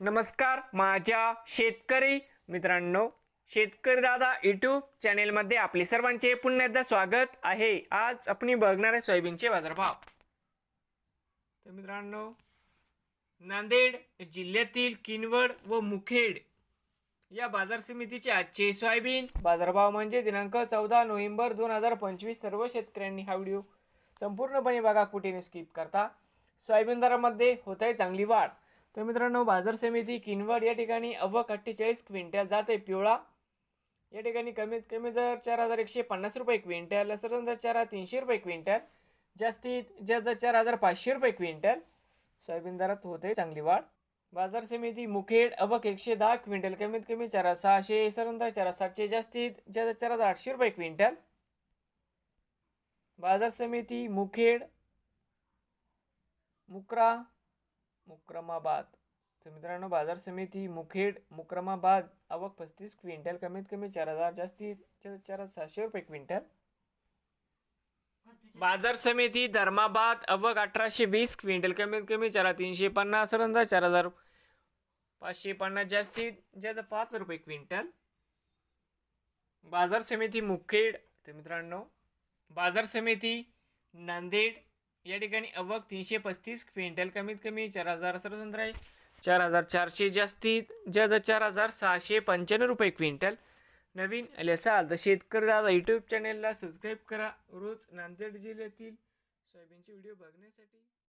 नमस्कार माझ्या शेतकरी मित्रांनो शेतकरी दादा यूट्यूब चॅनेलमध्ये आपले सर्वांचे पुन्हा एकदा स्वागत आहे. आज आपण बघणार आहे सोयाबीनचे बाजारभाव. तर मित्रांनो नांदेड जिल्ह्यातील किनवड व मुखेड या बाजार समितीचे आजचे सोयाबीन बाजारभाव म्हणजे दिनांक चौदा नोव्हेंबर दोन हजार पंचवीस सर्व शेतकऱ्यांनी हा व्हिडिओ संपूर्णपणे बघा कुठेने स्किप करता. सोयाबीन दरामध्ये होत आहे चांगली वाढ. तर मित्रांनो बाजार समिती किनवड या ठिकाणी अव्वक अठ्ठेचाळीस क्विंटल जात आहे पिवळा. या ठिकाणी कमीत कमी दर चार हजार एकशे पन्नास रुपये क्विंटल सरळ दर चार हजार तीनशे रुपये क्विंटल. जास्तीत जास्त चार हजार पाचशे रुपये क्विंटल. सोयाबीन दरात होते चांगली वाढ. बाजार समिती मुखेड अवक एकशे दहा क्विंटल कमीत कमी चार हजार सहाशे सरंदाज चार हजार सातशे जास्तीत जास्त चार हजार आठशे रुपये क्विंटल. बाजार समिती मुखेड मुक्रा मुक्रमाबाद. तर मित्रांनो बाजार समिती मुखेड मुक्रमाबाद आवक पस्तीस क्विंटल कमीत कमी चार हजार जास्तीत चार सहाशे रुपये क्विंटल. बाजार समिती धर्माबाद अवघ अठराशे वीस क्विंटल कमीत कमी चार तीनशे पन्नास रंजा चार हजार पाचशे पन्नास जास्तीत जास्त पाच रुपये क्विंटल. बाजार समिती मुखेड. तर मित्रांनो बाजार समिती नांदेड या ठिकाणी अवक तीनशे पस्तीस क्विंटल कमीत कमी चार हजार सरसंद्र आहे. चार हजार चारशे जास्तीत जास्त चार हजार सहाशे पंच्याण्णव रुपये क्विंटल. नवीन आले असाल तर शेतकरी दादा यूट्यूब चॅनेलला सबस्क्राईब करा. रोज नांदेड जिल्ह्यातील सोयाबीनचे व्हिडिओ बघण्यासाठी.